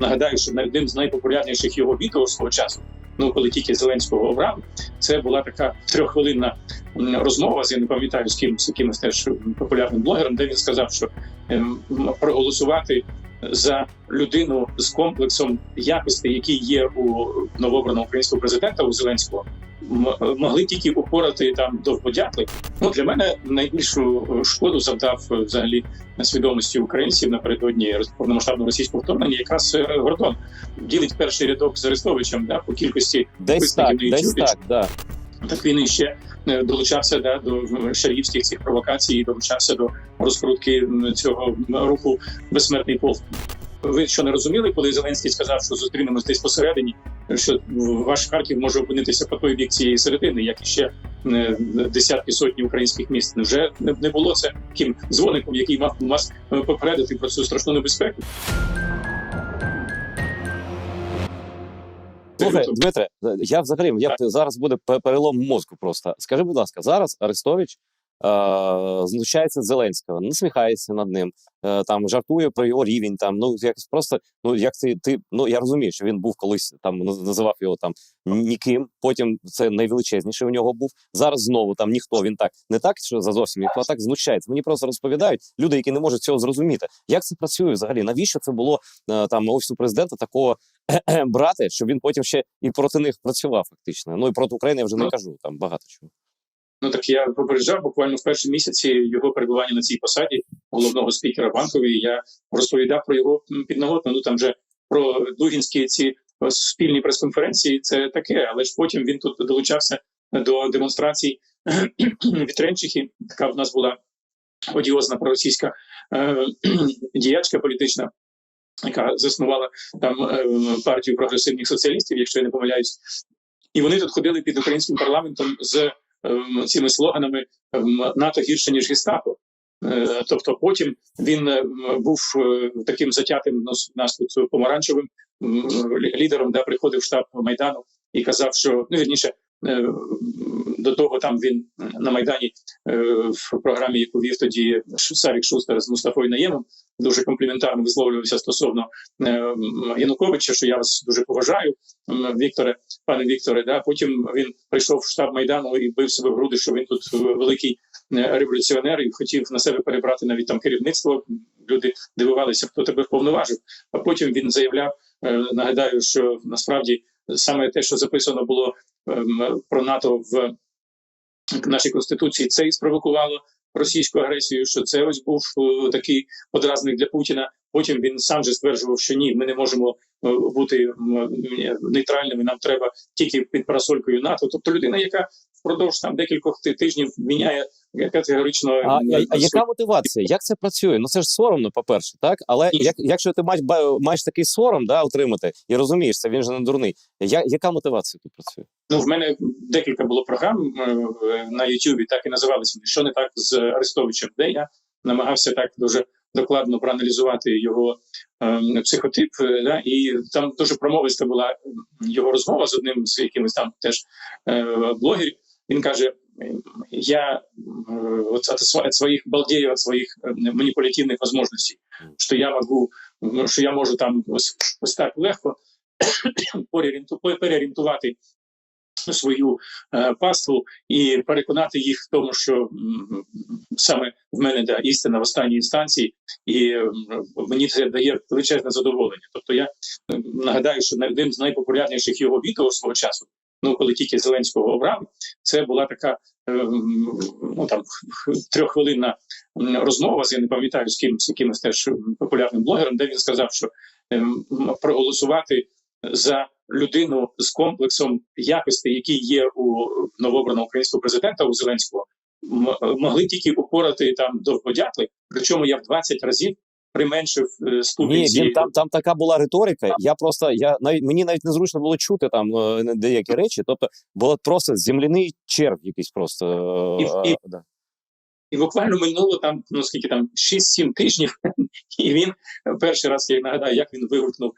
Нагадаю, що одним з найпопулярніших його відео свого часу, ну коли тільки Зеленського обрав, це була така трьоххвилинна розмова з я не пам'ятаю з ким з якимось теж популярним блогером, де він сказав, що ем, проголосувати за людину з комплексом якостей, які є у новообраного українського президента у Зеленського, могли тільки упорати там довгодятли. Ну для мене найбільшу е, шкоду завдав е, взагалі на свідомості українців напередодні повномасштабного російського вторгнення. Якраз е, Гордон ділить перший рядок з Арестовичем да, по кількості Десь так, на десь так, да. так він іще долучався да, до шарівських цих провокацій, і долучався до розкрутки цього руху безсмертний полк. Ви що не розуміли, коли Зеленський сказав, що зустрінемось десь посередині, що ваш Харків може опинитися по той бік цієї середини, як і ще е, десятки сотні українських міст. Невже не було це таким дзвоником, який мав вас е, попередити про цю страшну небезпеку? Слухай, Дмитре, я взагалі я зараз буде перелом мозку. Просто скажи, будь ласка, зараз Арестович знущається з Зеленського, насміхається над ним, е, там жартує про його рівень. Там ну якось просто ну як ти, ти ну я розумію, що він був колись там наз- називав його там ніким. Потім це найвеличезніший у нього був. Зараз знову там ніхто. Він так не так, що за зовсім ніхто, а так знущається. Мені просто розповідають люди, які не можуть цього зрозуміти. Як це працює взагалі? Навіщо це було е, там офісу президента такого брати, щоб він потім ще і проти них працював фактично. Ну і проти України я вже не Ну. кажу там багато чого. Ну так я попереджав буквально в перші місяці його перебування на цій посаді головного спікера банкової. Я розповідав про його підноготну. Ну там же про дугінські ці е, спільні прес-конференції. Це таке, але ж потім він тут долучався до демонстрацій вітренчихи. Така в нас була одіозна проросійська е, діячка політична. Яка заснувала там е, партію прогресивних соціалістів, якщо я не помиляюсь, і вони тут ходили під українським парламентом з цими слоганами ем, НАТО гірше ніж гестапо. Е, Тобто, потім він е, був е, таким затятим нас тут помаранчевим лідером, де приходив штаб майдану і казав, що ну вірніше. Е, До того там він на майдані е, в програмі, яку вів тоді Сарік Шустер з Мустафою Наємом, дуже компліментарно висловлювався стосовно е, Януковича, що я вас дуже поважаю, Вікторе, пане Вікторе. Да потім він прийшов в штаб майдану і бив себе в груди, що він тут е, великий е, революціонер і хотів на себе перебрати навіть там керівництво. Люди дивувалися, хто тебе повноважив. А потім він заявляв: е, нагадаю, що насправді саме те, що записано було ем, про НАТО в нашій конституції, це і спровокувало російську агресію. Що це ось був е, такий подразник для Путіна. Потім він сам же стверджував, що ні, ми не можемо е, бути нейтральними. Нам треба тільки під парасолькою НАТО. Тобто людина, яка впродовж там декількох ти- тижнів міняє категорично А, а, а яка мотивація? Як це працює? Ну це ж соромно, по-перше, так? Але Ні. як, якщо ти маєш, маєш такий сором да, отримати і розумієш, це він же не дурний. Я, яка мотивація тут працює? Ну, в мене декілька було програм е, на Ютубі, так і називалися що не так з Арестовичем, де я намагався так дуже докладно проаналізувати його е, психотип. е, Да, і там дуже промовиста була його розмова з одним з якимось там теж е, блогерів. Він каже: я от своїх балдею, от своїх е, маніпулятивних можливостей, що я можу, що я можу там ось, ось так легко переорієнту- переорієнтувати свою е, паству і переконати їх в тому, що м, саме в мене да, істина в останній інстанції, і м, мені це дає величезне задоволення. Тобто я е, нагадаю, що на- одним з найпопулярніших його відео свого часу, ну коли тільки Зеленського обрав, це була така е, ну там трьоххвилинна розмова з я не пам'ятаю з ким з якимось теж популярним блогером, де він сказав, що е, проголосувати за людину з комплексом якостей, які є у новообраного українського президента у Зеленського, могли тільки упорати там довгодятли. Причому я в 20 разів применшив е, ступінь Ні, він там, там така була риторика. Я просто я навіть мені навіть незручно було чути там е, деякі речі. Тобто було просто земляний черв, якийсь просто е, І- і- да. І буквально минуло там, ну скільки там 6-7 тижнів, і він перший раз, я нагадаю, як він вигукнув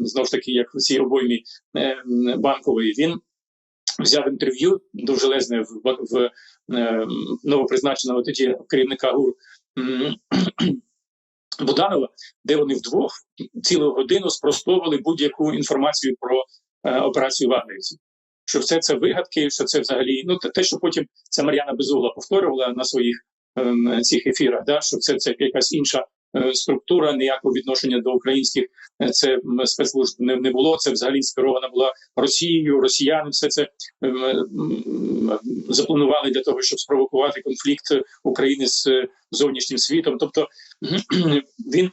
знову ж таки, як у цій обоймі банкової. Він взяв інтерв'ю довжелезне в, в, в новопризначеного тоді керівника ГУР Буданова, де вони вдвох цілу годину спростовували будь-яку інформацію про е, операцію вагнерівців. Що все це вигадки, що це взагалі ну те, що потім ця Мар'яна Безугла повторювала на своїх е, цих ефірах, да, що це, це якась інша структура, ніякого відношення до українських е, це спецслужб не, не було. Це взагалі інспірована була Росією, росіяни все це ем, запланували для того, щоб спровокувати конфлікт України з е, зовнішнім світом. Тобто він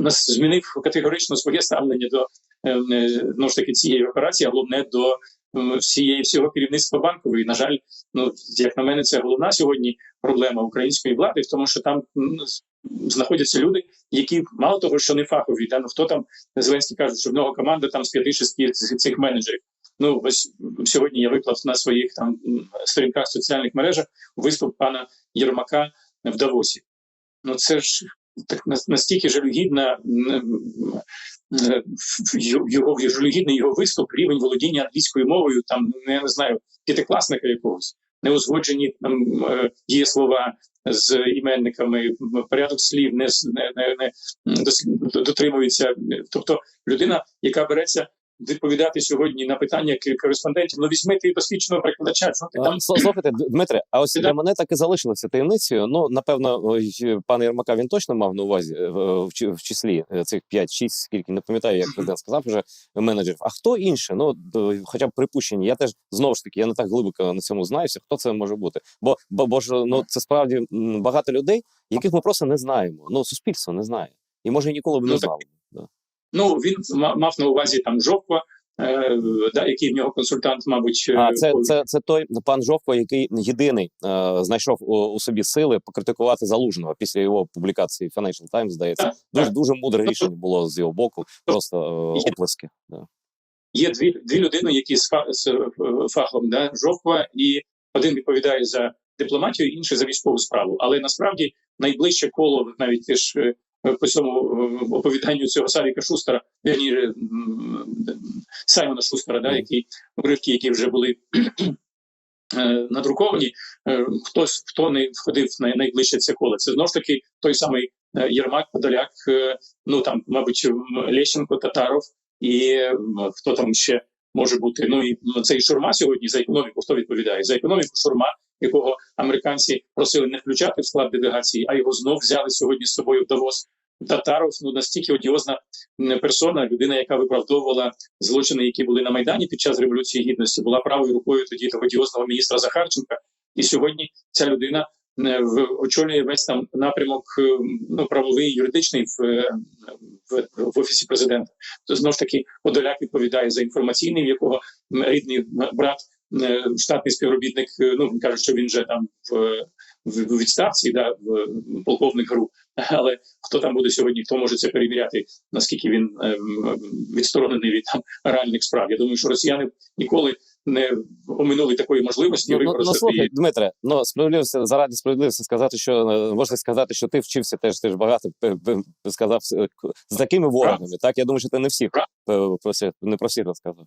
нас змінив категорично своє ставлення до ем, е, ж таки цієї операції, а головне до ем, всієї всього керівництва банкової. На жаль, ну як на мене, це головна сьогодні проблема української влади, в тому, що там знаходяться люди, які мало того, що не фахові, та ну хто там Зеленський каже, що в нього команда там з п'яти-шести ц- цих менеджерів. Ну ось сьогодні я виклав на своїх там сторінках соціальних мережах виступ пана Єрмака в Давосі. Ну це ж так настільки жалюгідна його жалюгідний його виступ, рівень володіння англійською мовою, там ну, я не знаю, п'ятикласника якогось, неузгоджені там е, є слова з іменниками, порядок слів не, не, не, не дотримується. Тобто людина, яка береться. Відповідати сьогодні на питання кореспондентів. Ну візьми ти досвідченого перекладача. Що ти А, там Слухайте, Дмитре, а ось Да. для мене так і залишилося таємницею. Ну, напевно, ой, пане Єрмака він точно мав на увазі е, в, числі е, цих 5-6, скільки не пам'ятаю, як президент сказав вже менеджерів. А хто інше? Ну, хоча б припущення. Я теж знову ж таки, я не так глибоко на цьому знаюся. Хто це може бути? Бо, бо, бо ж ну це справді багато людей, яких ми просто не знаємо. Ну, суспільство не знає. І може ніколи б не Ну, так. Ну він ма- мав на увазі там Жовква, е, да, який в нього консультант, мабуть, е, А це, це, це той пан Жовко, який єдиний е, знайшов у, у собі сили покритикувати залужного після його публікації Financial Times, здається. Так, Дуже так. дуже мудре рішення було з його боку. Просто е, оплески. Да. є дві дві людини, які з, фа, з е, фахом да, Жовква, і один відповідає за дипломатію, інший за військову справу. Але насправді найближче коло, навіть е, по цьому е, оповіданню цього Савіка Шустера, вірніше м, Саймона Шустера, да, які уривки, які вже були. е, Надруковані, Е, хтось хто не входив в най- найближче це коло. Це знову ж таки той самий е, Єрмак, Подоляк, е, ну там, мабуть, Лещенко, Татаров і хто там ще може бути. Ну і цей Шурма сьогодні за економіку. Хто відповідає за економіку? Шурма, якого американці просили не включати в склад делегації, а його знов взяли сьогодні з собою в Давос. Татаров ну настільки одіозна персона, людина, яка виправдовувала злочини, які були на майдані під час революції гідності, була правою рукою тоді того одіозного міністра Захарченка. І сьогодні ця людина очолює весь там напрямок е, ну правовий юридичний в, е, в, в офісі президента. То знову ж таки Подоляк відповідає за інформаційний, в якого рідний брат, штатний співробітник. е, Ну він каже, що він вже там в, в, відставці, да, в полковник ГРУ. Але хто там буде сьогодні, хто може це перевіряти, наскільки він е, відсторонений від там реальних справ? Я думаю, що росіяни ніколи не оминули такої можливості Ну, ну, ну слухай. Дмитре, ну справедливості заради справедливості сказати, що е, можна сказати, що ти вчився теж ти ж багато сказав е, з такими ворогами. Так я думаю, що ти не всіх е, про всіх- не про всіх розказав.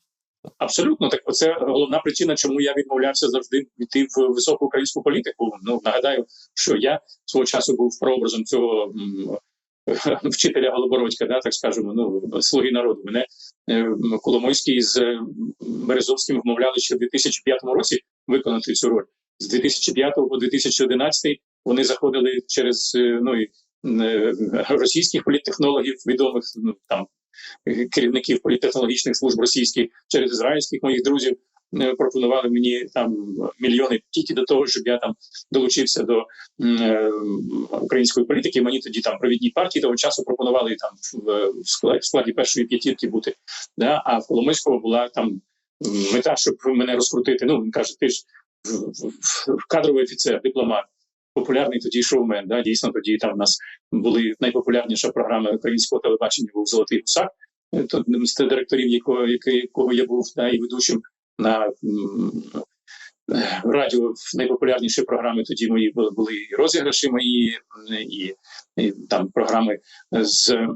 Абсолютно так. Це головна причина, чому я відмовлявся завжди йти в високу українську політику. Ну нагадаю, що я свого часу був прообразом цього вчителя Голобородька, да, так скажемо, ну слуги народу. Мене е, Коломойський з Березовським вмовляли ще в 2005 році виконати цю роль. З 2005 по 2011 вони заходили через е, ну і е, російських політтехнологів, відомих ну там керівників політтехнологічних служб російських, через ізраїльських моїх друзів. е, Пропонували мені там мільйони тільки до того, щоб я там долучився до е, української політики. Мені тоді там провідні партії того часу пропонували там в, складі, в складі першої п'ятірки бути. Да? А в Коломийського була там мета, щоб мене розкрутити. Ну він каже, ти ж в- кадровий офіцер, дипломат. Популярний тоді шоумен, да дійсно тоді там у нас були найпопулярніша програма українського телебачення був Золотий гусак, з директорів, якого якого я був да, і ведучим на радіо. Найпопулярніші програми тоді мої були, і розіграші мої, і, і там програми з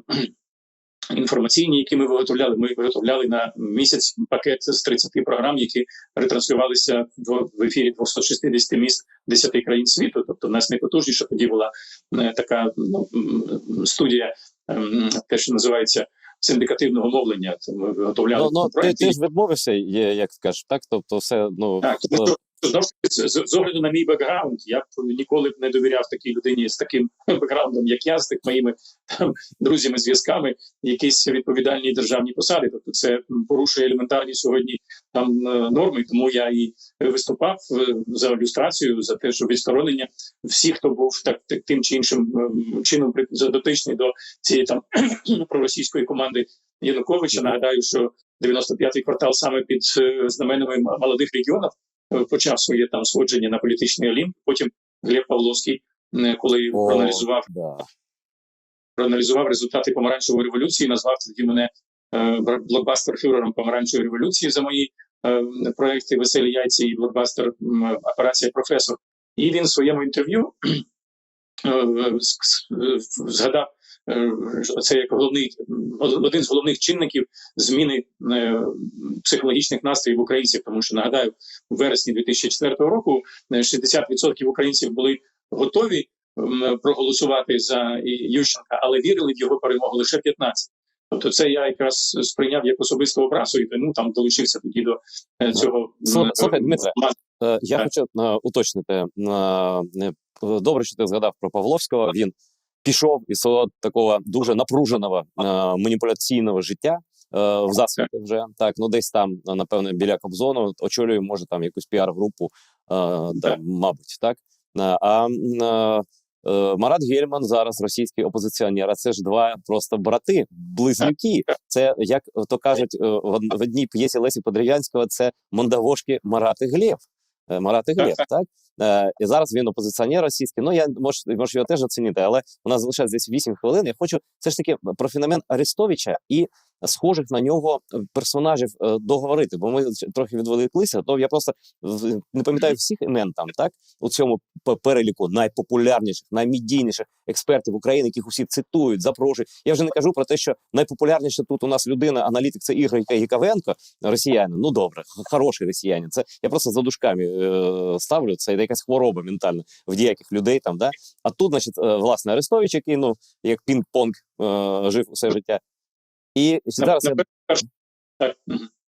інформаційні, які ми виготовляли. Ми виготовляли на місяць пакет з 30 програм, які ретранслювалися в, ефірі 260 міст 10 країн світу. Тобто, в нас найпотужніша тоді була е, така ну, студія, ем, те, що називається синдикативного мовлення. Це ми виготовляли Ну, ну ти, ти ж відмовився, є, як скажеш, так? Тобто, все, ну Так, тому що знову з, огляду на мій бекграунд, я б ніколи б не довіряв такій людині з таким бекграундом, як я, з так моїми там друзями, зв'язками, якісь відповідальні державні посади. Тобто, це порушує елементарні сьогодні там е, норми. Тому я і виступав е, за люстрацію, за те, що відсторонення всіх, хто був так, так тим чи іншим чином дотичний до цієї там проросійської команди Януковича. Нагадаю, що 95-й квартал саме під е, знаменами молодих регіонів е, почав своє там сходження на політичний олімп. Потім Глеб Павловський, е, коли О, проаналізував да. проаналізував результати помаранчевої революції, назвав тоді мене е, блокбастер фюрером помаранчевої революції за мої е, проекти Веселі яйці і блокбастер Операція професор. І він в своєму інтерв'ю е, е, згадав е, це як головний один з головних чинників зміни е, психологічних настроїв українців. Тому що нагадаю, у вересні 2004 року е, 60% українців були готові проголосувати за Ющенка, але вірили в його перемогу лише 15. Тобто, це я якраз сприйняв як особисту образу, і тому там долучився тоді до е, цього. Слухай, Дмитре, Е, Я Так. хочу е, уточнити. Е, е, Добре, що ти згадав про Павловського. Він пішов із свого такого дуже напруженого е, маніпуляційного життя е, в засвіті вже так. Ну десь там, е, напевне, біля Кобзону очолює, може там якусь піар-групу, е, да, мабуть, так. А Марат Гельман зараз російський опозиціонер. А це ж два просто брати, близнюки. Це як то кажуть в одній п'єсі Лесі Подрів'янського, це мандавошки Марат і. Е, Марат і Так? Е, і зараз він опозиціонер російський. Ну я можу, можу його теж оцінити, але у нас залишається десь 8 хвилин. Я хочу все ж таки про феномен Арестовича і схожих на нього е, персонажів е, договорити, бо ми трохи відволіклися. То я просто не пам'ятаю всіх імен там, так у цьому переліку найпопулярніших, наймедійніших експертів України, яких усі цитують, запрошують. Я вже не кажу про те, що найпопулярніша тут у нас людина, аналітик, це Ігор Гікавенко, росіянин. Ну добре, хороший росіянин. Це я просто за дужками е, ставлю. Це якась хвороба ментальна в деяких людей там. Да? А тут, значить, е, власне, Арестович, який ну як пінг-понг е, жив усе життя. І зараз я Так,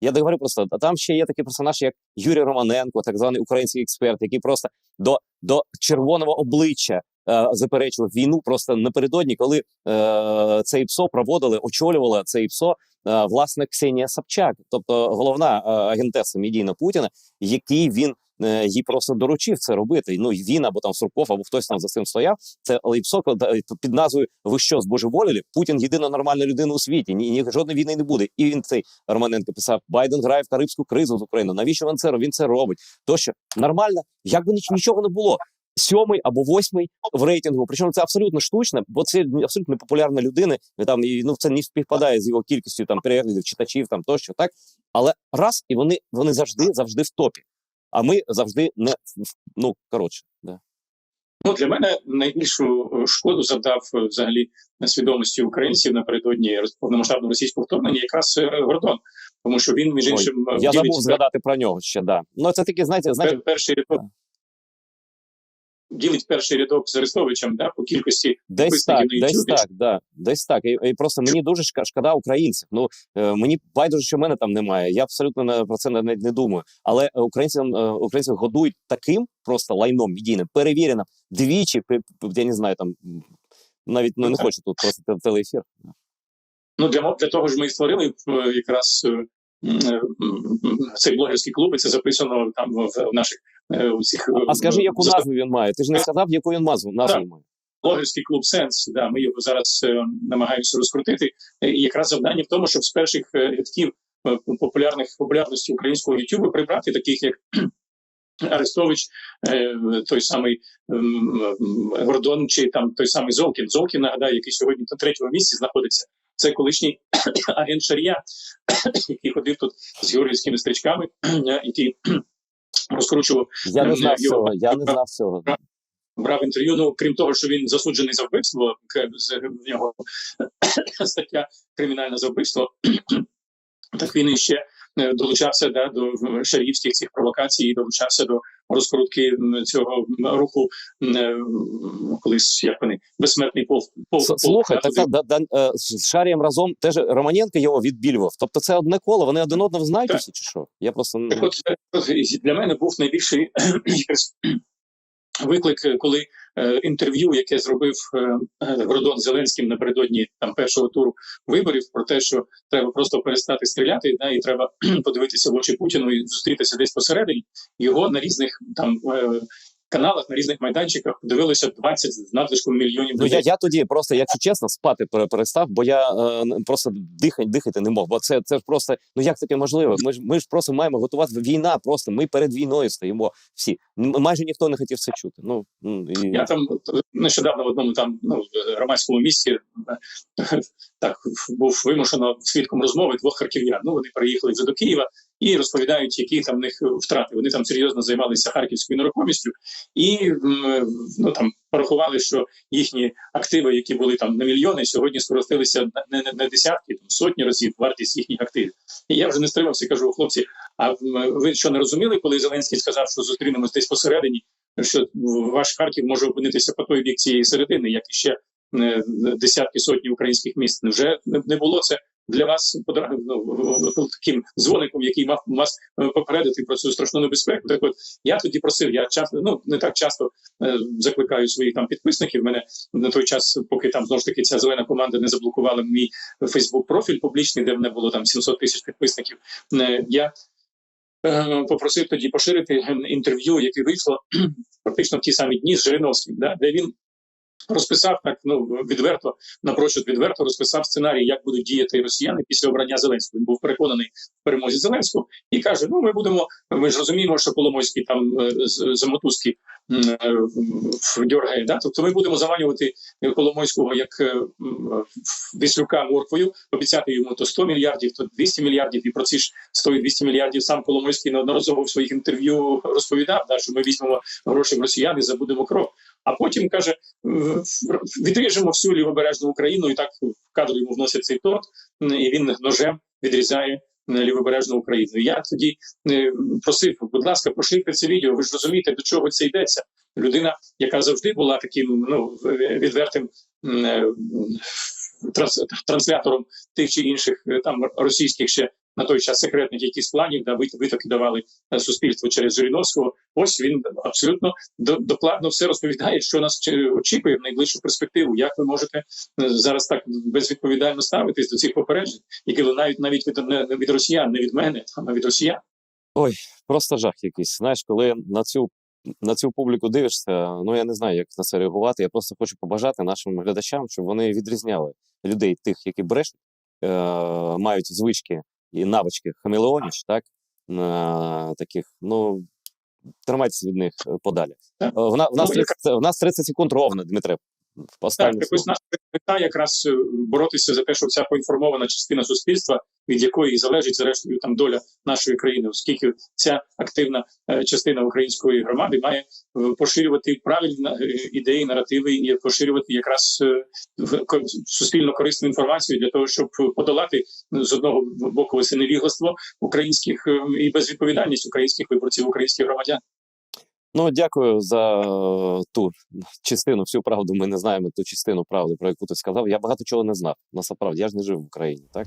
я договорю просто, а там ще є такий персонаж, як Юрій Романенко, так званий український експерт, який просто до, до червоного обличчя е, заперечував війну просто напередодні, коли е, це ІПСО проводили, очолювала це ІПСО, е, власне, Ксенія Собчак, тобто головна е, агентеса медійна Путіна, який він. Е, Їй просто доручив це робити. Ну він або там Сурков, або хтось там за цим стояв. Це ІПСО е, під назвою Ви що збожеволіли? Путін єдина нормальна людина у світі. Ні, ні жодної війни не буде. І він цей Романенко писав: Байден грає в карибську кризу з Україною. Навіщо він це? Він це робить? Тощо нормально, як би нічого не було. Сьомий або восьмий в рейтингу. Причому це абсолютно штучно, бо це абсолютно непопулярна людина. і Там і ну це не співпадає з його кількістю там переглядів, читачів там тощо. Так але раз і вони вони завжди завжди в топі. А ми завжди не ну коротше. Да. Ну для мене найбільшу е, шкоду завдав е, взагалі на свідомості українців напередодні повномасштабного російського вторгнення, якраз е, Гордон, тому що він між іншим Ой, Я забув згадати про нього ще. Да. Ну це таки, знаєте, знаєте, перший. Ділить перший рядок з Арестовичем да, по кількості Десь так, на десь так, да, десь так. І, і просто мені дуже шкода українців. Ну е, мені байдуже, що мене там немає. Я абсолютно не, про це навіть не думаю. Але українцям е, українців годують таким просто лайном медійним, перевіреним двічі. Я не знаю, там навіть ну, не хочу тут просто те- телеефір. Ну для для того ж ми і створили е, якраз е, цей блогерський клуб, і це записано там в, наших е, у цих А скажи, яку назву він має? Ти ж не сказав, яку він назву назву має. блогерський клуб Сенс. Да, ми його зараз е, намагаємося розкрутити. Е, І якраз завдання в тому, щоб з перших е, рядків е, популярних популярності українського Ютубу прибрати таких як. Арестович, е, той самий ем, Гордон, чи там той самий Золкін. Золкін, нагадаю, який сьогодні на третьому місці знаходиться. Це колишній агент Шарія, який ходив тут з георгіївськими стрічками, який розкручував Я не Ем, знав його- цього. Я не знав цього. брав інтерв'ю. Ну крім того, що він засуджений за вбивство, в нього стаття кримінальне за вбивство. Так він іще е, долучався да, до е, шарівських цих провокацій, і долучався до розкрутки цього руху е, колись як вони безсмертний полк. полк, Слухай, да, так, да, да, е, з Шарієм разом теж Романенко його відбілював. Тобто це одне коло, вони один одного знають Так. чи що? Я просто Так от, е, для мене був найбільший виклик, е, коли е, інтерв'ю, яке зробив е, е, Гордон Зеленським напередодні там першого туру виборів, про те, що треба просто перестати стріляти, да, і треба подивитися в очі Путіну і зустрітися десь посередині. Його на різних там е, каналах, на різних майданчиках подивилося 20 з надлишком мільйонів Ну я, я тоді просто, якщо чесно, спати перестав, бо я е, просто дихати, дихати не мог. Бо це, це ж просто ну як таке можливо? Ми ж ми ж просто маємо готувати війна. Просто ми перед війною стоїмо всі. Майже ніхто не хотів це чути. Ну і... Я там нещодавно в одному там ну громадському місці е, так був вимушено свідком розмови двох харків'ян. Ну вони приїхали до Києва і розповідають, які там в них втрати. Вони там серйозно займалися харківською нерухомістю, і ну там порахували, що їхні активи, які були там на мільйони, сьогодні скоротилися на, не, не, не десятки, там сотні разів вартість їхніх активів. І я вже не стримався, кажу, хлопці. А ви що не розуміли, коли Зеленський сказав, що зустрінемось десь посередині? що ваш Харків може опинитися по той бік цієї середини, як і ще е, десятки сотні українських міст. Не не було це для вас подра- ну, таким дзвоником, який мав вас е, попередити про цю страшну небезпеку? Так от я тоді просив, я часто ну не так часто е, закликаю своїх там підписників. Мене на той час, поки там знову ж таки ця зелена команда не заблокувала мій Фейсбук профіль публічний, де мене було там 700 тисяч підписників. Е, Я е, попросив тоді поширити інтерв'ю, яке вийшло практично в ті самі дні з Жириновським, да, де він розписав так ну відверто, напрочуд відверто розписав сценарій, як будуть діяти росіяни після обрання Зеленського. Він був переконаний в перемозі Зеленського і каже: Ну, ми будемо. Ми ж розуміємо, що Коломойський там е, е, дьоргає. Да? Тобто ми будемо заманювати Коломойського як е, Віслюка морквою, обіцяти йому то 100 мільярдів, то 200 мільярдів, і про ці ж 100 і 200 мільярдів сам Коломойський неодноразово в своїх інтерв'ю розповідав, да, що ми візьмемо гроші в росіян і забудемо кров. А потім каже: «Е, відріжемо всю лівобережну Україну, і так в кадр йому вносять цей торт, і він ножем відрізає лівобережну Україну. Я тоді е, просив, будь ласка, поширте це відео. Ви ж розумієте, до чого це йдеться. Людина, яка завжди була таким ну відвертим м, е, транс- транслятором тих чи інших е, там російських ще на той час секретних якісь планів, да витоки давали е, суспільству через Жириновського. Ось він абсолютно докладно все розповідає, що нас очікує в найближчу перспективу. Як ви можете е, зараз так безвідповідально ставитись до цих попереджень, які лунають навіть від не від росіян, не від мене, а від росіян. Ой, просто жах якийсь. Знаєш, коли на цю на цю публіку дивишся, ну я не знаю, як на це реагувати. Я просто хочу побажати нашим глядачам, щоб вони відрізняли людей, тих, які брешуть, е, мають звички і навички хамелеоніч, так на таких, ну. Тримайтеся від них е, подалі. Е, В, на- в, нас Ну, 30, в нас 30 секунд ровно, Дмитре. Останнє Так, так ось наша мета якраз е, боротися за те, що ця поінформована частина суспільства, від якої і залежить зрештою там доля нашої країни, оскільки ця активна е, частина української громади має е, поширювати правильні ідеї, наративи і поширювати якраз в- суспільно корисну інформацію для того, щоб подолати з одного боку ось невігластво українських е, і безвідповідальність українських виборців, українських громадян. Ну, дякую за е, ту частину, всю правду. Ми не знаємо ту частину правди, про яку ти сказав. Я багато чого не знав. Насправді, я ж не жив в Україні, так?